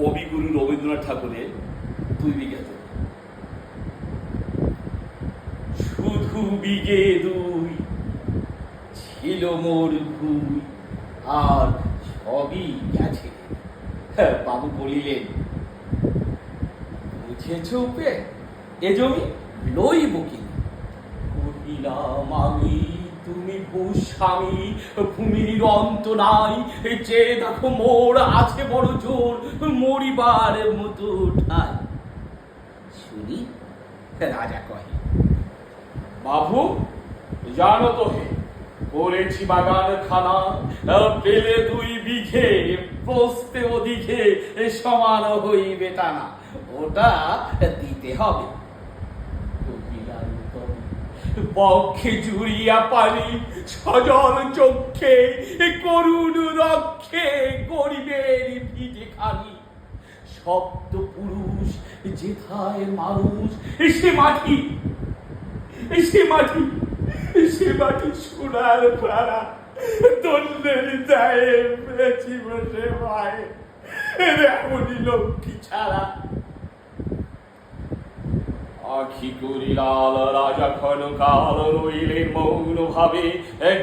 কবিগুরু রবীন্দ্রনাথ ঠাকুরের দুই বিঘা। শুধু বিঘে দুই ছিল মোর ভুই আর সবই গেছে হ্যাঁ, বাবু বলিলেন বুঝেছ পে এ জমি লইব কি কহিলাম আমি তুমি ভূস্বামী ভূমির অন্ত নাই। যে দেখো মোর আছে বড় জোর মরিবার মতো ঠাই। শুনি রাজা কহে বাবু জানো তো হে করেছি বাগান খানা পেলে দুই বিঘে প্রস্তে ওদিকে সমান হইবে টানা ওটা দিতে হবে। বক্ষে জুড়িয়া পানি, সজল চক্ষে করুণ রক্ষে গরিবের ভিটে খানি। সপ্ত পুরুষ যেথায় মানুষ সে মাটি সে মাটি সে মাটি সোনার পাড়া দন্ডের যায় পেয়েছি বসে ভাই এমনই লক্ষ্মী ছাড়া। আখি করিলাল রাজা ক্ষণকাল রইলেন মৌন ভাবে।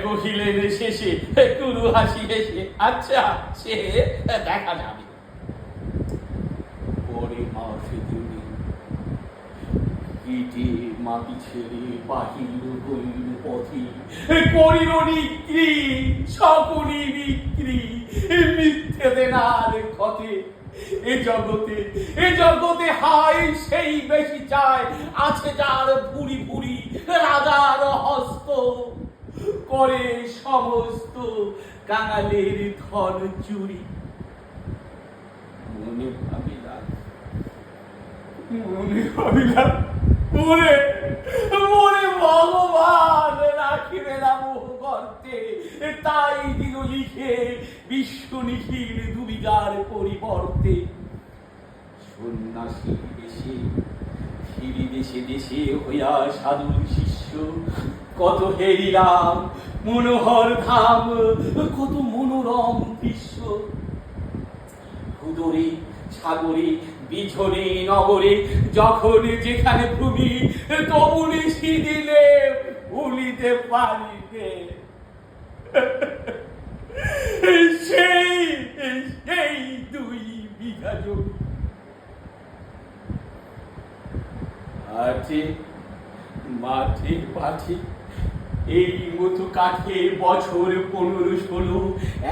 কহিলেন শেষে কুরু হাসি হেসে আচ্ছা সে দেখা যাবে। পরে মাসে দুদিন ইটে মাটি ছেড়ে বাহির হইল পথে। করিল বিক্রি সকলি বিক্রি মিথ্যে দেনার ক্ষতে এ জগতে এ জগতে হাই সেই বেশি চায় আছে যার ভুরি ভুরি রাজার হস্ত। করে সমস্ত কাঙালের ধন চুরি। মনে ভাবিলাম মনে ভাবিলাম মনে মনে ভগবান রাখিবে না মোহ গর্তে তাই দিল লিখে বিশ্ব নিখিল দুবিগার পরিবর্তে। সন্ন্যাসী দেশে, ফিরি দেশে দেশে হইয়া শিষ্য, কত হেরিলাম মনোহর ধাম, কত মনোরম দৃশ্য। হুদরে সাগরে বিঝরে নগরে, যখন যেখানে ভূমি, তমুনি দিলে ভুলিতে পারিবে সেই সেই দুই বিঘা জমি আছে মাঠে পাঠে এই মতো কাঠে বছর পনেরো ষোলো,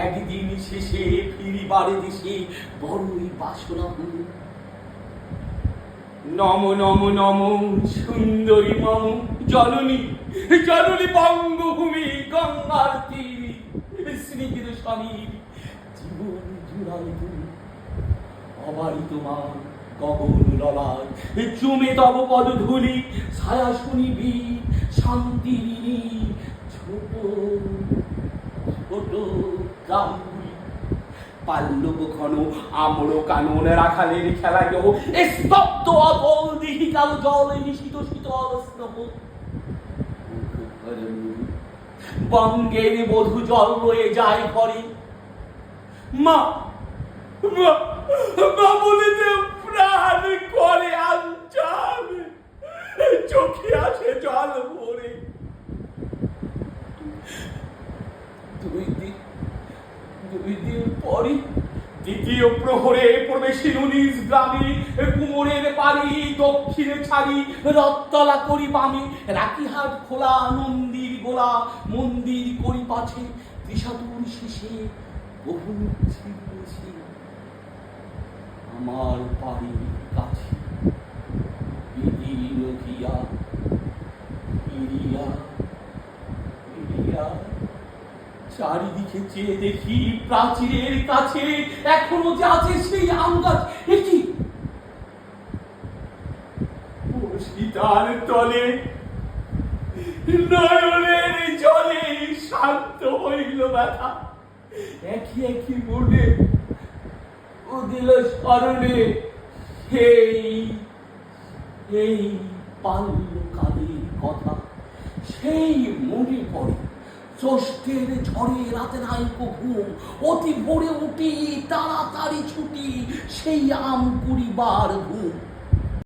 একদিন শেষে ফিরিবার দেশে বড়ই বাসনা হলো। নম নম নম, সুন্দরী মম, জননী জননী বঙ্গভূমি, গঙ্গার তীর স্নিগ্ধ স্বামীর জীবন তুমি অবারিত মান চুমে তব পদ ধুলি, ছায়া শুনিবি, শান্তি পাল্লব আমর রাখালের স্তব্ধ অতল দিহি কাল জল নিশিত শীতল বঙ্গের বধু জল বয়ে যায় ঘরে। মা মা মা বলিতে প্রাণ করে আঞ্চাল চোখে আসে জল ভরে। দুই দিন দুই দিন দ্বিতীয় প্রহরে নিজ গ্রামে। কুমোরের বাড়ি দক্ষিণে ছাড়ি রত্তলা করি বামে। রাকিহাট খোলা নন্দীর গোলা, মন্দির করি পাছে। বিষাদুর শেষে বহু ছিড়েছি আমার বাড়ির কাছে। ইরিয়া ইরিয়া চারিদিকে চেয়ে দেখি প্রাচীরের কাছে, এখনও যে আছে সেই আম গাছ তলে, নয়নের জলে শান্ত হইল ব্যথা। একই একই মনে দিল স্মরণে এই কথা? সেই মনে পড়ে ষষ্ঠের ঝড়ে রাতে নাই ঘুম। অতি ভোরে উঠি তাড়াতাড়ি ছুটি সেই আম কুড়ি বার ধূপ